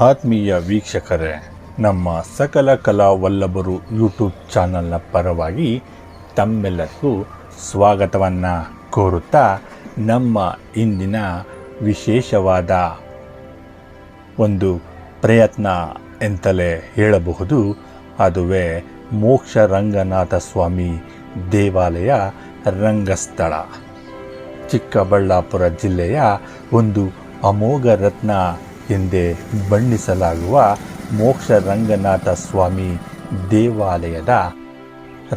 ಆತ್ಮೀಯ ವೀಕ್ಷಕರೇ, ನಮ್ಮ ಸಕಲ ಕಲಾ ವಲ್ಲಭರು ಯೂಟ್ಯೂಬ್ ಚಾನಲ್ನ ಪರವಾಗಿ ತಮ್ಮೆಲ್ಲರಿಗೂ ಸ್ವಾಗತವನ್ನು ಕೋರುತ್ತಾ ನಮ್ಮ ಇಂದಿನ ವಿಶೇಷವಾದ ಒಂದು ಪ್ರಯತ್ನ ಎಂತಲೇ ಹೇಳಬಹುದು. ಅದುವೇ ಮೋಕ್ಷ ರಂಗನಾಥ ಸ್ವಾಮಿ ದೇವಾಲಯ ರಂಗಸ್ಥಳ. ಚಿಕ್ಕಬಳ್ಳಾಪುರ ಜಿಲ್ಲೆಯ ಒಂದು ಅಮೋಘ ರತ್ನ ಎಂದೇ ಬಣ್ಣಿಸಲಾಗುವ ಮೋಕ್ಷ ರಂಗನಾಥ ಸ್ವಾಮಿ ದೇವಾಲಯದ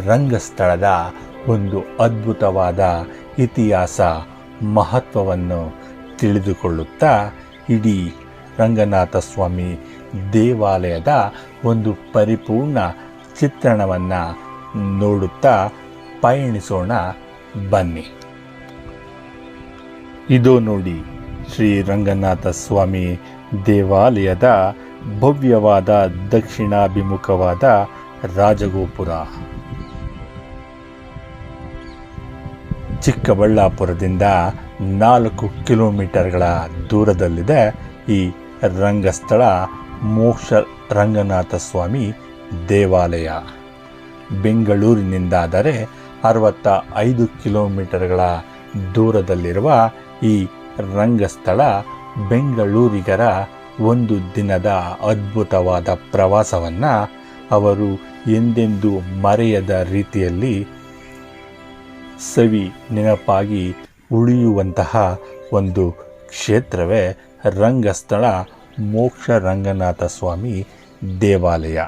ರಂಗಸ್ಥಳದ ಒಂದು ಅದ್ಭುತವಾದ ಇತಿಹಾಸ ಮಹತ್ವವನ್ನು ತಿಳಿದುಕೊಳ್ಳುತ್ತಾ ಇಡೀ ರಂಗನಾಥ ಸ್ವಾಮಿ ದೇವಾಲಯದ ಒಂದು ಪರಿಪೂರ್ಣ ಚಿತ್ರಣವನ್ನು ನೋಡುತ್ತಾ ಪಯಣಿಸೋಣ, ಬನ್ನಿ. ಇದು ನೋಡಿ ಶ್ರೀ ರಂಗನಾಥ ಸ್ವಾಮಿ ದೇವಾಲಯದ ಭವ್ಯವಾದ ದಕ್ಷಿಣಾಭಿಮುಖವಾದ ರಾಜಗೋಪುರ. ಚಿಕ್ಕಬಳ್ಳಾಪುರದಿಂದ ನಾಲ್ಕು ಕಿಲೋಮೀಟರ್ಗಳ ದೂರದಲ್ಲಿದೆ ಈ ರಂಗಸ್ಥಳ ಮೋಕ್ಷ ರಂಗನಾಥ ಸ್ವಾಮಿ ದೇವಾಲಯ. ಬೆಂಗಳೂರಿನಿಂದಾದರೆ ಅರವತ್ತ ಐದು ಕಿಲೋಮೀಟರ್ಗಳ ದೂರದಲ್ಲಿರುವ ಈ ರಂಗಸ್ಥಳ ಬೆಂಗಳೂರಿಗರ ಒಂದು ದಿನದ ಅದ್ಭುತವಾದ ಪ್ರವಾಸವನ್ನು ಅವರು ಎಂದೆಂದೂ ಮರೆಯದ ರೀತಿಯಲ್ಲಿ ಸವಿ ನೆನಪಾಗಿ ಉಳಿಯುವಂತಹ ಒಂದು ಕ್ಷೇತ್ರವೇ ರಂಗಸ್ಥಳ ಮೋಕ್ಷ ರಂಗನಾಥ ಸ್ವಾಮಿ ದೇವಾಲಯ.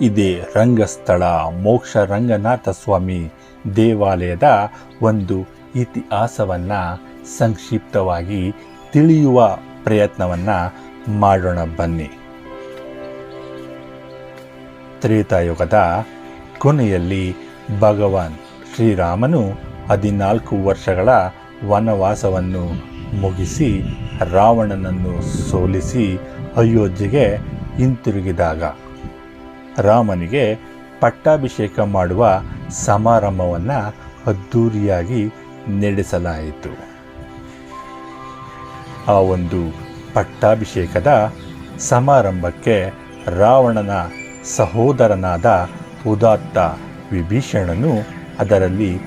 ಇದೇ ರಂಗಸ್ಥಳ ಮೋಕ್ಷ ರಂಗನಾಥ ಸ್ವಾಮಿ ದೇವಾಲಯದ ಒಂದು ಇತಿಹಾಸವನ್ನು ಸಂಕ್ಷಿಪ್ತವಾಗಿ ತಿಳಿಯುವ ಪ್ರಯತ್ನವನ್ನು ಮಾಡೋಣ ಬನ್ನಿ. ತ್ರೇತಾಯುಗದ ಕೊನೆಯಲ್ಲಿ ಭಗವಾನ್ ಶ್ರೀರಾಮನು ಹದಿನಾಲ್ಕು ವರ್ಷಗಳ ವನವಾಸವನ್ನು ಮುಗಿಸಿ ರಾವಣನನ್ನು ಸೋಲಿಸಿ ಅಯೋಧ್ಯೆಗೆ ಹಿಂತಿರುಗಿದಾಗ ರಾಮನಿಗೆ ಪಟ್ಟಾಭಿಷೇಕ ಮಾಡುವ ಸಮಾರಂಭವನ್ನು ಅದ್ಧೂರಿಯಾಗಿ ನಡೆಸಲಾಯಿತು. ಆ ಒಂದು ಪಟ್ಟಾಭಿಷೇಕದ ಸಮಾರಂಭಕ್ಕೆ ರಾವಣನ ಸಹೋದರನಾದ ಉದಾತ್ತ ವಿಭೀಷಣನು ಅದರಲ್ಲಿ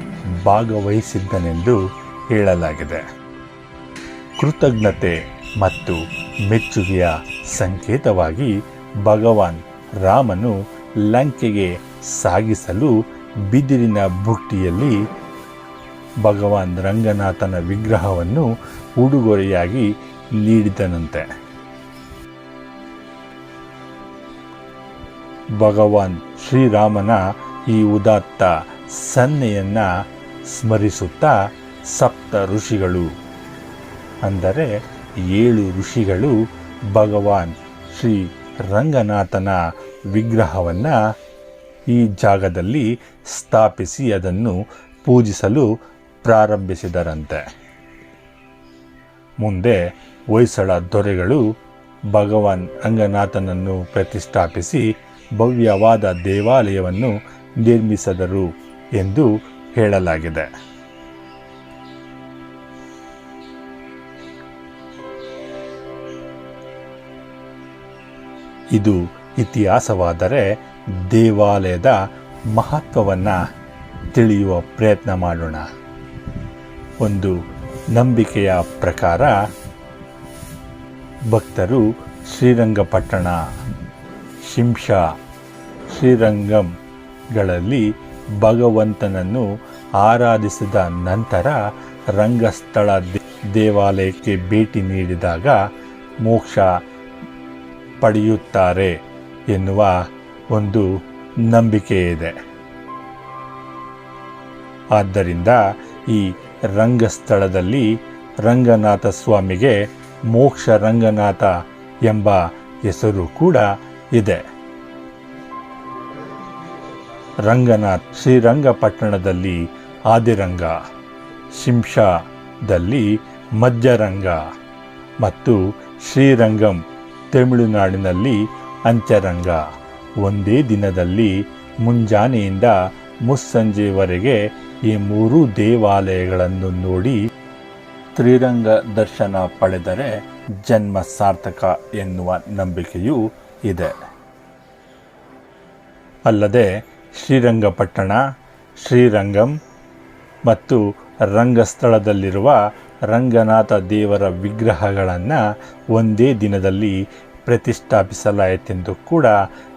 ಭಾಗವಹಿಸಿದ್ದನೆಂದು ಹೇಳಲಾಗಿದೆ. ಕೃತಜ್ಞತೆ ಮತ್ತು ಮೆಚ್ಚುಗೆಯ ಸಂಕೇತವಾಗಿ ಭಗವಾನ್ ರಾಮನು ಲಂಕೆಗೆ ಸಾಗಿಸಲು ಬಿದಿರಿನ ಬುಟ್ಟಿಯಲ್ಲಿ ಭಗವಾನ್ ರಂಗನಾಥನ ವಿಗ್ರಹವನ್ನು ಉಡುಗೊರೆಯಾಗಿ ನೀಡಿದನಂತೆ. ಭಗವಾನ್ ಶ್ರೀರಾಮನ ಈ ಉದಾತ್ತ ಸನ್ನೆಯನ್ನು ಸ್ಮರಿಸುತ್ತಾ ಸಪ್ತ ಋಷಿಗಳು, ಅಂದರೆ ಏಳು ಋಷಿಗಳು ಭಗವಾನ್ ಶ್ರೀ ರಂಗನಾಥನ ವಿಗ್ರಹವನ್ನು ಈ ಜಾಗದಲ್ಲಿ ಸ್ಥಾಪಿಸಿ ಅದನ್ನು ಪೂಜಿಸಲು ಪ್ರಾರಂಭಿಸಿದರಂತೆ. ಮುಂದೆ ಹೊಯ್ಸಳ ದೊರೆಗಳು ಭಗವಾನ್ ಅಂಗನಾಥನನ್ನು ಪ್ರತಿಷ್ಠಾಪಿಸಿ ಭವ್ಯವಾದ ದೇವಾಲಯವನ್ನು ನಿರ್ಮಿಸಿದರು ಎಂದು ಹೇಳಲಾಗಿದೆ. ಇದು ಇತಿಹಾಸವಾದರೆ ದೇವಾಲಯದ ಮಹತ್ವವನ್ನು ತಿಳಿಯುವ ಪ್ರಯತ್ನ ಮಾಡೋಣ. ಒಂದು ನಂಬಿಕೆಯ ಪ್ರಕಾರ ಭಕ್ತರು ಶ್ರೀರಂಗಪಟ್ಟಣ, ಶಿಂಷಾ ಶ್ರೀರಂಗಂಗಳಲ್ಲಿ ಭಗವಂತನನ್ನು ಆರಾಧಿಸಿದ ನಂತರ ರಂಗಸ್ಥಳ ದೇವಾಲಯಕ್ಕೆ ಭೇಟಿ ನೀಡಿದಾಗ ಮೋಕ್ಷ ಪಡೆಯುತ್ತಾರೆ. ಎನ್ನುವ ಒಂದು ನಂಬಿಕೆ ಇದೆ. ಆದ್ದರಿಂದ ಈ ರಂಗಸ್ಥಳದಲ್ಲಿ ರಂಗನಾಥ ಸ್ವಾಮಿಗೆ ಮೋಕ್ಷ ರಂಗನಾಥ ಎಂಬ ಹೆಸರು ಕೂಡ ಇದೆ. ರಂಗನಾಥ್ ಶ್ರೀರಂಗಪಟ್ಟಣದಲ್ಲಿ ಆದಿರಂಗ, ಶಿಂಷಾದಲ್ಲಿ ಮಧ್ಯರಂಗ ಮತ್ತು ಶ್ರೀರಂಗಂ ತಮಿಳುನಾಡಿನಲ್ಲಿ ಅಂಚರಂಗ ಒಂದೇ ದಿನದಲ್ಲಿ ಮುಂಜಾನೆಯಿಂದ ಮುಸ್ಸಂಜೆವರೆಗೆ ಈ ಮೂರೂ ದೇವಾಲಯಗಳನ್ನು ನೋಡಿ ತ್ರಿರಂಗ ದರ್ಶನ ಪಡೆದರೆ ಜನ್ಮ ಸಾರ್ಥಕ ಎನ್ನುವ ನಂಬಿಕೆಯೂ ಇದೆ. ಅಲ್ಲದೆ ಶ್ರೀರಂಗಪಟ್ಟಣ, ಶ್ರೀರಂಗಂ ಮತ್ತು ರಂಗಸ್ಥಳದಲ್ಲಿರುವ ರಂಗನಾಥ ದೇವರ ವಿಗ್ರಹಗಳನ್ನು ಒಂದೇ ದಿನದಲ್ಲಿ ಪ್ರತಿಷ್ಠಾಪಿಸಲಾಯಿತೆಂದು ಕೂಡ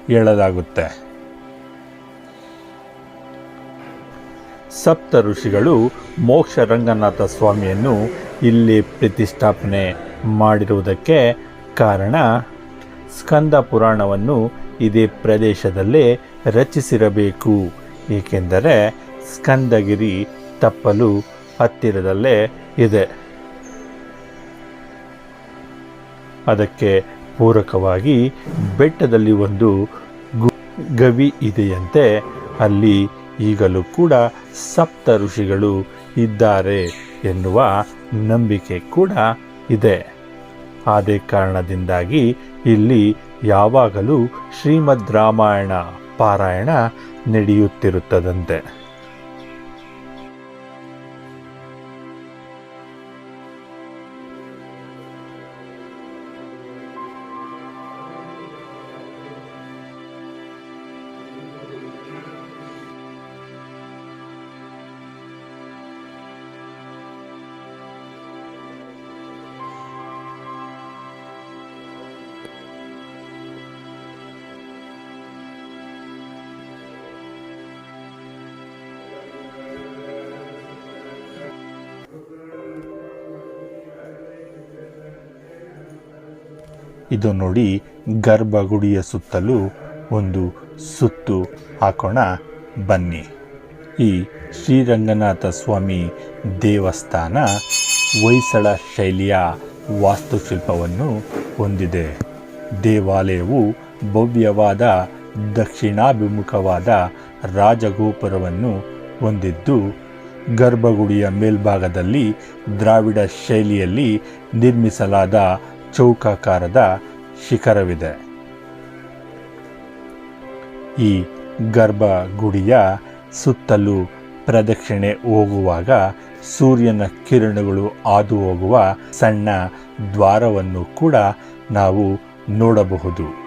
ಹೇಳಲಾಗುತ್ತೆ. ಸಪ್ತ ಋಷಿಗಳು ಮೋಕ್ಷ ರಂಗನಾಥ ಸ್ವಾಮಿಯನ್ನು ಇಲ್ಲಿ ಪ್ರತಿಷ್ಠಾಪನೆ ಮಾಡಿರುವುದಕ್ಕೆ ಕಾರಣ ಸ್ಕಂದ ಪುರಾಣವನ್ನು ಇದೇ ಪ್ರದೇಶದಲ್ಲೇ ರಚಿಸಿರಬೇಕು. ಏಕೆಂದರೆ ಸ್ಕಂದಗಿರಿ ತಪ್ಪಲು ಹತ್ತಿರದಲ್ಲೇ ಇದೆ. ಅದಕ್ಕೆ ಪೂರಕವಾಗಿ ಬೆಟ್ಟದಲ್ಲಿ ಒಂದು ಗವಿ ಇದೆಯಂತೆ. ಅಲ್ಲಿ ಈಗಲೂ ಕೂಡ ಸಪ್ತ ಋಷಿಗಳು ಇದ್ದಾರೆ ಎನ್ನುವ ನಂಬಿಕೆ ಕೂಡ ಇದೆ. ಅದೇ ಕಾರಣದಿಂದಾಗಿ ಇಲ್ಲಿ ಯಾವಾಗಲೂ ಶ್ರೀಮದ್ ರಾಮಾಯಣ ಪಾರಾಯಣ ನಡೆಯುತ್ತಿರುತ್ತದಂತೆ. ಇದು ನೋಡಿ ಗರ್ಭಗುಡಿಯ ಸುತ್ತಲೂ ಒಂದು ಸುತ್ತು ಹಾಕೋಣ, ಬನ್ನಿ. ಈ ಶ್ರೀರಂಗನಾಥ ಸ್ವಾಮಿ ದೇವಸ್ಥಾನ ಹೊಯ್ಸಳ ಶೈಲಿಯ ವಾಸ್ತುಶಿಲ್ಪವನ್ನು ಹೊಂದಿದೆ. ದೇವಾಲಯವು ಭವ್ಯವಾದ, ದಕ್ಷಿಣಾಭಿಮುಖವಾದ ರಾಜಗೋಪುರವನ್ನು ಹೊಂದಿದ್ದು, ಗರ್ಭಗುಡಿಯ ಮೇಲ್ಭಾಗದಲ್ಲಿ ದ್ರಾವಿಡ ಶೈಲಿಯಲ್ಲಿ ನಿರ್ಮಿಸಲಾದ ಚೌಕಾಕಾರದ ಶಿಖರವಿದೆ. ಈ ಗರ್ಭಗುಡಿಯ ಸುತ್ತಲೂ ಪ್ರದಕ್ಷಿಣೆ ಹೋಗುವಾಗ ಸೂರ್ಯನ ಕಿರಣಗಳು ಹಾದು ಹೋಗುವ ಸಣ್ಣ ದ್ವಾರವನ್ನು ಕೂಡ ನಾವು ನೋಡಬಹುದು.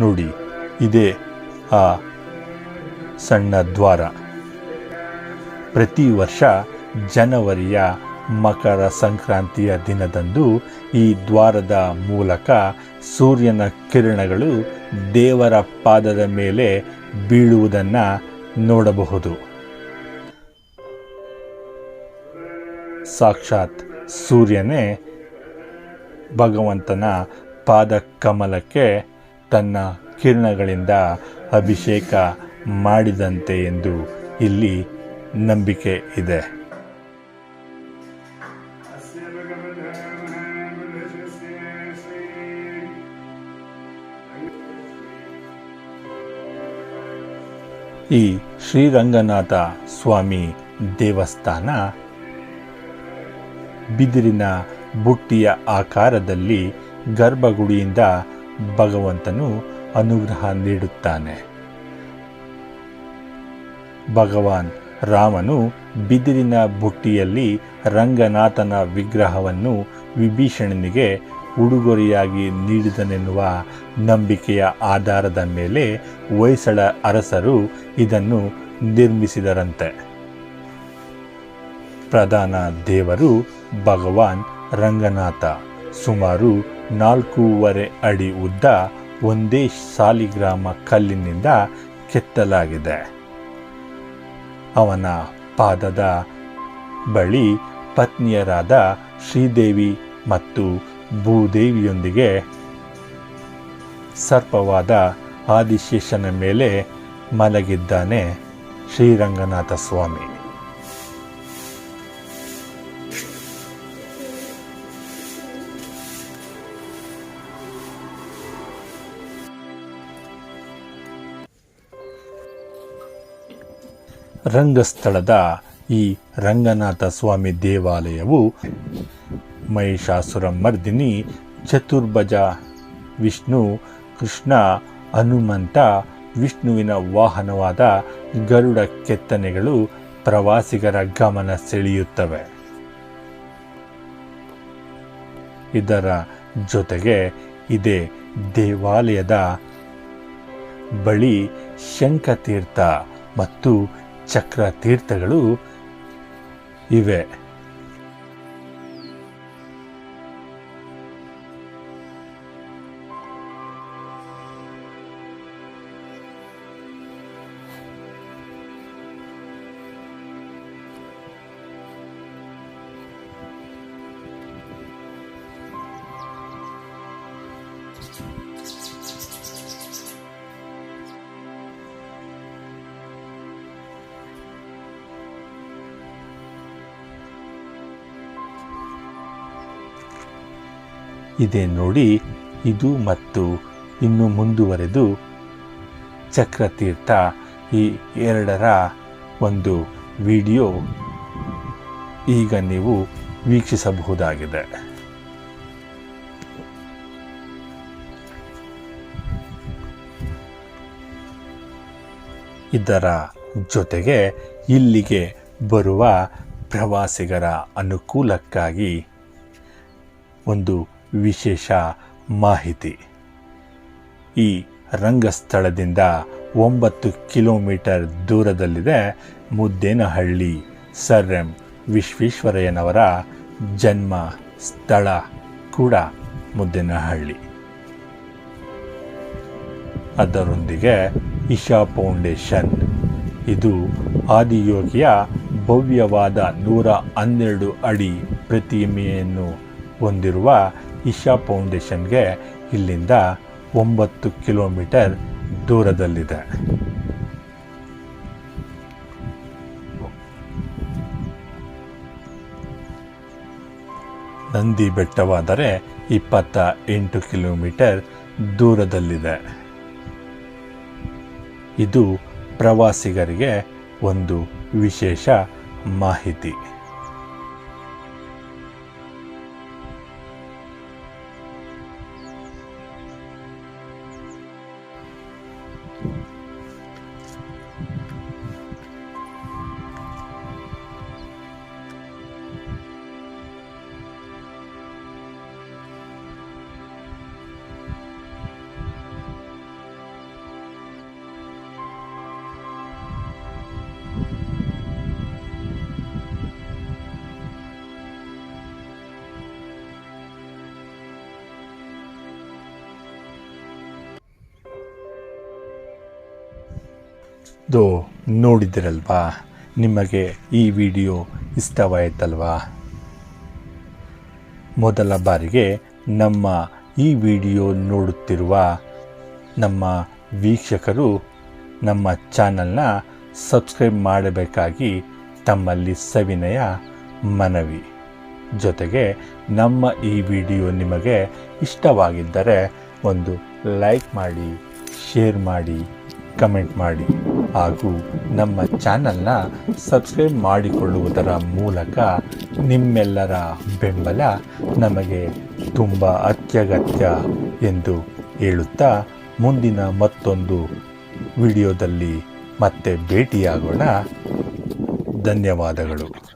ನೋಡಿ, ಇದೇ ಆ ಸಣ್ಣ ದ್ವಾರ. ಪ್ರತಿ ವರ್ಷ ಜನವರಿಯ ಮಕರ ಸಂಕ್ರಾಂತಿಯ ದಿನದಂದು ಈ ದ್ವಾರದ ಮೂಲಕ ಸೂರ್ಯನ ಕಿರಣಗಳು ದೇವರ ಪಾದದ ಮೇಲೆ ಬೀಳುವುದನ್ನು ನೋಡಬಹುದು. ಸಾಕ್ಷಾತ್ ಸೂರ್ಯನೇ ಭಗವಂತನ ಪಾದ ಕಮಲಕ್ಕೆ ತನ್ನ ಕಿರಣಗಳಿಂದ ಅಭಿಷೇಕ ಮಾಡಿದಂತೆ ಎಂದು ಇಲ್ಲಿ ನಂಬಿಕೆ ಇದೆ. ಈ ಶ್ರೀರಂಗನಾಥ ಸ್ವಾಮಿ ದೇವಸ್ಥಾನ ಬಿದಿರಿನ ಬುಟ್ಟಿಯ ಆಕಾರದಲ್ಲಿ ಗರ್ಭಗುಡಿಯಿಂದ ಭಗವಂತನು ಅನುಗ್ರಹ ನೀಡುತ್ತಾನೆ. ಭಗವಾನ್ ರಾಮನು ಬಿದಿರಿನ ಬುಟ್ಟಿಯಲ್ಲಿ ರಂಗನಾಥನ ವಿಗ್ರಹವನ್ನು ವಿಭೀಷಣನಿಗೆ ಉಡುಗೊರೆಯಾಗಿ ನೀಡಿದನೆನ್ನುವ ನಂಬಿಕೆಯ ಆಧಾರದ ಮೇಲೆ ಹೊಯ್ಸಳ ಅರಸರು ಇದನ್ನು ನಿರ್ಮಿಸಿದರಂತೆ. ಪ್ರಧಾನ ದೇವರು ಭಗವಾನ್ ರಂಗನಾಥ, ಸುಮಾರು ನಾಲ್ಕೂವರೆ ಅಡಿ ಉದ್ದ ಒಂದೇ ಸಾಲಿಗ್ರಾಮ ಕಲ್ಲಿನಿಂದ ಕೆತ್ತಲಾಗಿದೆ. ಅವನ ಪಾದದ ಬಳಿ ಪತ್ನಿಯರಾದ ಶ್ರೀದೇವಿ ಮತ್ತು ಭೂದೇವಿಯೊಂದಿಗೆ ಸರ್ಪವಾದ ಆದಿಶೇಷನ ಮೇಲೆ ಮಲಗಿದ್ದಾನೆ ಶ್ರೀರಂಗನಾಥ ಸ್ವಾಮಿ. ರಂಗಸ್ಥಳದ ಈ ರಂಗನಾಥ ಸ್ವಾಮಿ ದೇವಾಲಯವು ಮಹಿಷಾಸುರ ಮರ್ದಿನಿ, ಚತುರ್ಭಜ ವಿಷ್ಣು, ಕೃಷ್ಣ, ಹನುಮಂತ, ವಿಷ್ಣುವಿನ ವಾಹನವಾದ ಗರುಡ ಕೆತ್ತನೆಗಳು ಪ್ರವಾಸಿಗರ ಗಮನ ಸೆಳೆಯುತ್ತವೆ. ಇದರ ಜೊತೆಗೆ ಇದೇ ದೇವಾಲಯದ ಬಳಿ ಶಂಖತೀರ್ಥ ಮತ್ತು ಚಕ್ರ ತೀರ್ಥಗಳು ಇವೆ. ಇದೆ ನೋಡಿ, ಇದು ಮತ್ತು ಇನ್ನು ಮುಂದುವರೆದು ಚಕ್ರತೀರ್ಥ ಈ ಎರಡರ ಒಂದು ವಿಡಿಯೋ ಈಗ ನೀವು ವೀಕ್ಷಿಸಬಹುದಾಗಿದೆ. ಇದರ ಜೊತೆಗೆ ಇಲ್ಲಿಗೆ ಬರುವ ಪ್ರವಾಸಿಗರ ಅನುಕೂಲಕ್ಕಾಗಿ ಒಂದು ವಿಶೇಷ ಮಾಹಿತಿ. ಈ ರಂಗಸ್ಥಳದಿಂದ ಒಂಬತ್ತು ಕಿಲೋಮೀಟರ್ ದೂರದಲ್ಲಿದೆ ಮುದ್ದೇನಹಳ್ಳಿ ಸರ್ ಎಂ ವಿಶ್ವೇಶ್ವರಯ್ಯನವರ ಜನ್ಮ ಸ್ಥಳ ಕೂಡ ಮುದ್ದೇನಹಳ್ಳಿ. ಅದರೊಂದಿಗೆ ಇಶಾ ಫೌಂಡೇಶನ್, ಇದು ಆದಿಯೋಗಿಯ ಭವ್ಯವಾದ ನೂರ ಹನ್ನೆರಡು ಅಡಿ ಪ್ರತಿಮೆಯನ್ನು ಹೊಂದಿರುವ ಇಶಾ ಫೌಂಡೇಶನ್ಗೆ ಇಲ್ಲಿಂದ ಒಂಬತ್ತು ಕಿಲೋಮೀಟರ್ ದೂರದಲ್ಲಿದೆ. ನಂದಿ ಬೆಟ್ಟವಾದರೆ ಇಪ್ಪತ್ತ ಎಂಟು ಕಿಲೋಮೀಟರ್ ದೂರದಲ್ಲಿದೆ. ಇದು ಪ್ರವಾಸಿಗರಿಗೆ ಒಂದು ವಿಶೇಷ ಮಾಹಿತಿ. ದೋ ನೋಡಿದಿರಲ್ವಾ? ನಿಮಗೆ ಈ ವಿಡಿಯೋ ಇಷ್ಟವಾಯಿತಲ್ವಾ? ಮೊದಲ ಬಾರಿಗೆ ನಮ್ಮ ಈ ವಿಡಿಯೋ ನೋಡುತ್ತಿರುವ ನಮ್ಮ ವೀಕ್ಷಕರು ನಮ್ಮ ಚಾನಲ್ನ ಸಬ್ಸ್ಕ್ರೈಬ್ ಮಾಡಬೇಕಾಗಿ ತಮ್ಮಲ್ಲಿ ಸವಿನಯ ಮನವಿ. ಜೊತೆಗೆ ನಮ್ಮ ಈ ವಿಡಿಯೋ ನಿಮಗೆ ಇಷ್ಟವಾಗಿದ್ದರೆ ಒಂದು ಲೈಕ್ ಮಾಡಿ, ಶೇರ್ ಮಾಡಿ, ಕಮೆಂಟ್ ಮಾಡಿ. ಹಾಗೂ ನಮ್ಮ ಚಾನಲ್ನ ಸಬ್ಸ್ಕ್ರೈಬ್ ಮಾಡಿಕೊಳ್ಳುವುದರ ಮೂಲಕ ನಿಮ್ಮೆಲ್ಲರ ಬೆಂಬಲ ನಮಗೆ ತುಂಬ ಅತ್ಯಗತ್ಯ ಎಂದು ಹೇಳುತ್ತಾ ಮುಂದಿನ ಮತ್ತೊಂದು ವಿಡಿಯೋದಲ್ಲಿ ಮತ್ತೆ ಭೇಟಿಯಾಗೋಣ. ಧನ್ಯವಾದಗಳು.